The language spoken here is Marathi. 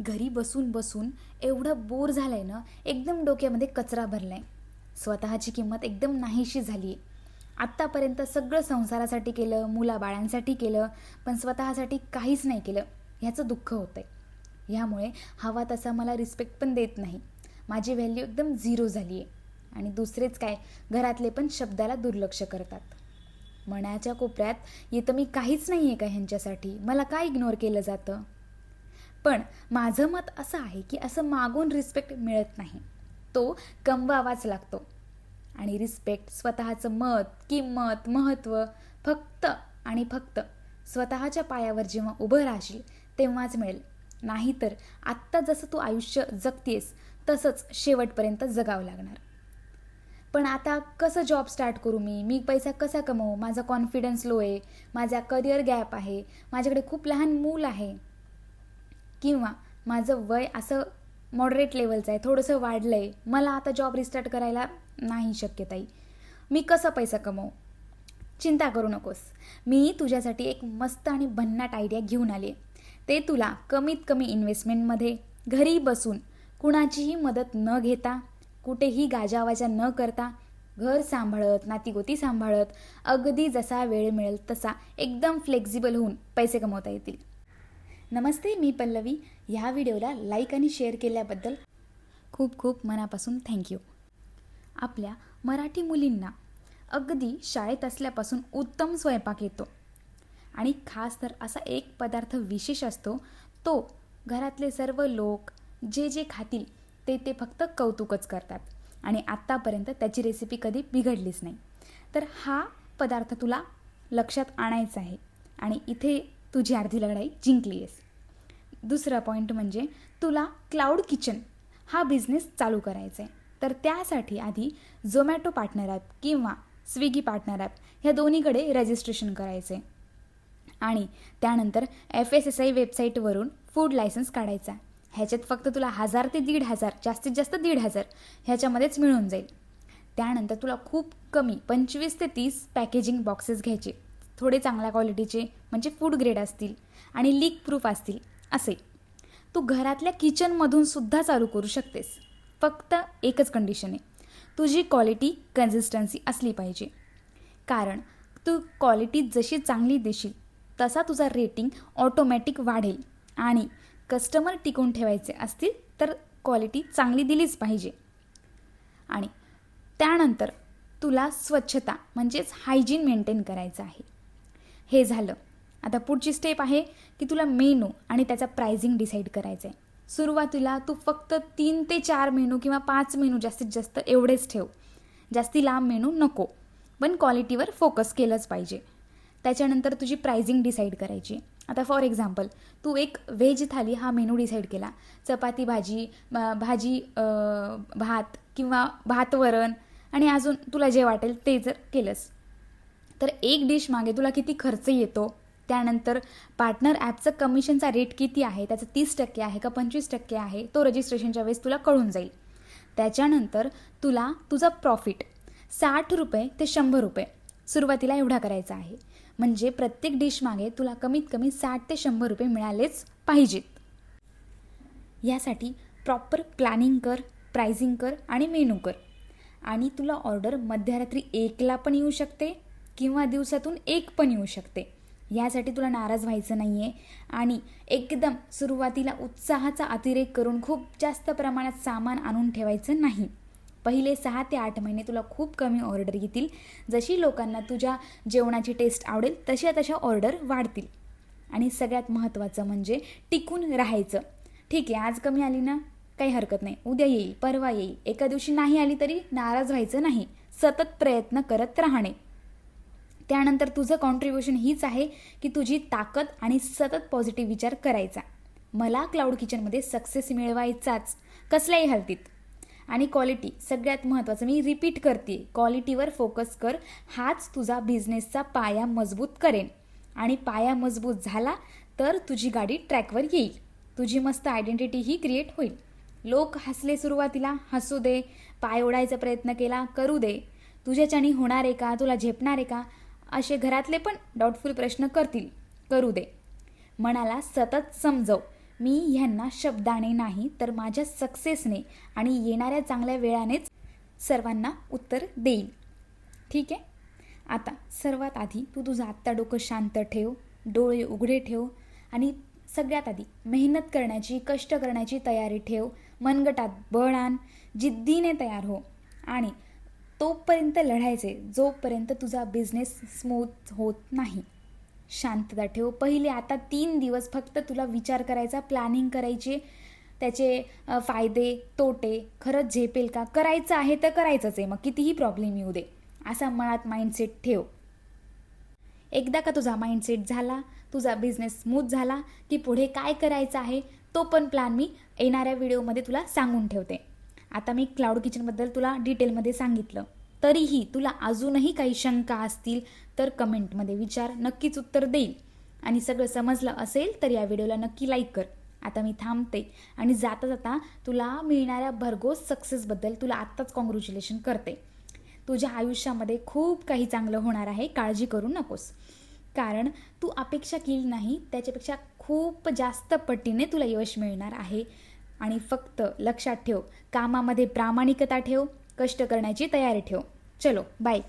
घरी बसून बसून एवढं बोर झालं आहे ना एकदम डोक्यामध्ये कचरा भरला आहे स्वतःची किंमत एकदम नाहीशी झाली आहे आत्तापर्यंत सगळं संसारासाठी केलं मुलाबाळांसाठी केलं पण स्वतःसाठी काहीच नाही केलं. ह्याचं दुःख होतं आहे ह्यामुळे हवा तसा मला रिस्पेक्ट पण देत नाही. माझी व्हॅल्यू एकदम झिरो झाली आहे आणि दुसरेच काय घरातले पण शब्दाला दुर्लक्ष करतात. मनाच्या कोपऱ्यात येतं मी काहीच नाही आहे का ह्यांच्यासाठी? मला काय इग्नोर केलं जातं? पण माझं मत असं आहे की असं मागून रिस्पेक्ट मिळत नाही. तो कमवावाच लागतो. आणि रिस्पेक्ट स्वतःचं मत किंमत महत्त्व फक्त आणि फक्त स्वतःच्या पायावर जेव्हा उभं राहशील तेव्हाच मिळेल. नाहीतर आत्ता जसं तू आयुष्य जगतेस तसंच शेवटपर्यंत जगावं लागणार. पण आता कसं जॉब स्टार्ट करू मी? मी पैसा कसा कमवू? माझा कॉन्फिडन्स लो आहे. माझा करिअर गॅप आहे. माझ्याकडे खूप लहान मूल आहे. किंवा माझं वय असं मॉडरेट लेवलचं आहे थोडंसं वाढलं आहे मला आता जॉब रिस्टार्ट करायला नाही शक्यताई मी कसं पैसा कमवू? चिंता करू नकोस. मी तुझ्यासाठी एक मस्त आणि भन्नाट आयडिया घेऊन आले. ते तुला कमीत कमी इन्व्हेस्टमेंटमध्ये घरी बसून कुणाचीही मदत न घेता कुठेही गाजावाजा न करता घर सांभाळत नातीगोती सांभाळत अगदी जसा वेळ मिळेल तसा एकदम फ्लेक्झिबल होऊन पैसे कमवता येतील. नमस्ते मी पल्लवी. ह्या व्हिडिओला लाईक आणि शेअर केल्याबद्दल खूप खूप मनापासून थँक्यू आपल्या मराठी मुलींना अगदी शाळेत असल्यापासून उत्तम स्वयंपाक येतो. आणि खास तर असा एक पदार्थ विशेष असतो तो घरातले सर्व लोक जे जे खातील ते ते फक्त कौतुकच करतात. आणि आत्तापर्यंत त्याची रेसिपी कधी बिघडलीच नाही. तर हा पदार्थ तुला लक्षात आणायचा आहे. आणि इथे तुझी अर्धी लढाई जिंकली आहेस दुसरा पॉईंट म्हणजे तुला क्लाउड किचन हा बिझनेस चालू करायचा आहे तर त्यासाठी आधी झोमॅटो पार्टनर ॲप किंवा स्विगी पार्टनर ॲप ह्या दोन्हीकडे रजिस्ट्रेशन करायचे आणि त्यानंतर एफ एस एस आय वेबसाईटवरून फूड लायसन्स काढायचा. ह्याच्यात फक्त तुला हजार ते दीड हजार जास्तीत जास्त दीड हजार ह्याच्यामध्येच मिळून जाईल. त्यानंतर तुला खूप कमी पंचवीस ते तीस पॅकेजिंग बॉक्सेस घ्यायचे. थोडे चांगल्या क्वालिटीचे म्हणजे फूड ग्रेड असतील आणि लीक प्रूफ असतील असे. तू घरातल्या किचनमधून सुद्धा चालू करू शकतेस. फक्त एकच कंडिशन आहे. तुझी क्वालिटी कन्सिस्टन्सी असली पाहिजे. कारण तू क्वालिटी जशी चांगली देशील तसा तुझा रेटिंग ऑटोमॅटिक वाढेल. आणि कस्टमर टिकून ठेवायचे असतील तर क्वालिटी चांगली दिलीच पाहिजे. आणि त्यानंतर तुला स्वच्छता म्हणजेच हायजीन मेंटेन करायचं आहे. हे झालं. आता पुढची स्टेप आहे की तुला मेनू आणि त्याचा प्राइसिंग डिसाईड करायचं आहे सुरुवातीला तू फक्त तीन ते चार मेनू किंवा पाच मेनू जास्तीत जास्त एवढेच ठेव. जास्ती लांब मेनू नको. पण क्वालिटीवर फोकस केलंच पाहिजे. त्याच्यानंतर तुझी प्राइसिंग डिसाईड करायची. आता फॉर एक्झाम्पल तू एक व्हेज थाली हा मेनू डिसाईड केला. चपाती भाजी भाजी भात किंवा भात वरण आणि अजून तुला जे वाटेल ते जर केलंस. तर एक डिश मागे तुला किती खर्च येतो? त्यानंतर पार्टनर ॲपचं कमिशनचा रेट किती आहे? त्याचं तीस टक्के आहे का पंचवीस टक्के आहे? तो रजिस्ट्रेशनच्या वेळेस तुला कळून जाईल. त्याच्यानंतर तुला तुझा प्रॉफिट साठ रुपये ते शंभर रुपये सुरुवातीला एवढा करायचा आहे. म्हणजे प्रत्येक डिश मागे तुला कमीत कमी साठ ते शंभर रुपये मिळालेच पाहिजेत. यासाठी प्रॉपर प्लॅनिंग कर प्राइझिंग कर आणि मेनू कर. आणि तुला ऑर्डर मध्यरात्री एकला पण येऊ शकते. किंवा दिवसातून एक पण येऊ शकते. यासाठी तुला नाराज व्हायचं नाही आहे आणि एकदम सुरुवातीला उत्साहाचा अतिरेक करून खूप जास्त प्रमाणात सामान आणून ठेवायचं नाही. पहिले सहा ते आठ महिने तुला खूप कमी ऑर्डर येतील. जशी लोकांना तुझ्या जेवणाची टेस्ट आवडेल तशा तशा ऑर्डर वाढतील. आणि सगळ्यात महत्त्वाचं म्हणजे टिकून राहायचं. ठीक आहे आज कमी आली ना? काही हरकत नाही. उद्या येईल परवा येईल. एका दिवशी नाही आली तरी नाराज व्हायचं नाही. सतत प्रयत्न करत राहणे. त्यानंतर तुझं कॉन्ट्रीब्युशन हीच आहे की तुझी ताकद आणि सतत पॉझिटिव्ह विचार करायचा. मला क्लाउड किचनमध्ये सक्सेस मिळवायचाच. कसल्याही हलतीत. आणि क्वालिटी सगळ्यात महत्त्वाचं मी रिपीट करते क्वालिटीवर फोकस कर. हाच तुझा बिझनेसचा पाया मजबूत करेन. आणि पाया मजबूत झाला तर तुझी गाडी ट्रॅकवर येईल. तुझी मस्त आयडेंटिटी ही क्रिएट होईल. लोक हसले सुरुवातीला हसू दे. पाय ओढायचा प्रयत्न केला करू दे. तुझ्याच्यानी होणार आहे का? तुला झेपणार आहे का? असे घरातले पण डाऊटफुल प्रश्न करतील. करू दे. मनाला सतत समजव. मी ह्यांना शब्दाने नाही तर माझ्या सक्सेसने आणि येणाऱ्या चांगल्या वेळानेच सर्वांना उत्तर देईल. ठीक आहे? आता सर्वात आधी तू तुझं आत्ता डोकं शांत ठेव डोळे उघडे ठेव आणि सगळ्यात आधी मेहनत करण्याची कष्ट करण्याची तयारी ठेव. मनगटात बळ आण. जिद्दीने तयार हो. आणि तोपर्यंत लढायचे जोपर्यंत तुझा बिझनेस स्मूथ होत नाही. शांतता ठेव. पहिले आता तीन दिवस फक्त तुला विचार करायचा प्लॅनिंग करायची. त्याचे फायदे तोटे खरंच झेपेल का? करायचं आहे तर करायचंच आहे. मग कितीही प्रॉब्लेम येऊ दे. असा मनात माइंडसेट ठेव. एकदा का तुझा माइंडसेट झाला तुझा बिझनेस स्मूथ झाला की पुढे काय करायचं आहे तो पण प्लॅन मी येणाऱ्या व्हिडिओमध्ये तुला सांगून ठेवते. आता मी क्लाउड किचनबद्दल तुला डिटेलमध्ये सांगितलं. तरीही तुला अजूनही काही शंका असतील तर कमेंटमध्ये विचार नक्कीच उत्तर देईल. आणि सगळं समजलं असेल तर या व्हिडिओला नक्की लाईक कर. आता मी थांबते. आणि जाता जाता तुला मिळणाऱ्या भरघोस सक्सेसबद्दल तुला आत्ताच कॉंग्रॅच्युलेशन करते. तुझ्या आयुष्यामध्ये खूप काही चांगलं होणार आहे काळजी करू नकोस. कारण तू अपेक्षा केली नाही त्याच्यापेक्षा खूप जास्त पटीने तुला यश मिळणार आहे. आणि फक्त लक्षात ठेव कामामध्ये प्रामाणिकता ठेव कष्ट करण्याची तयारी ठेव. चलो बाय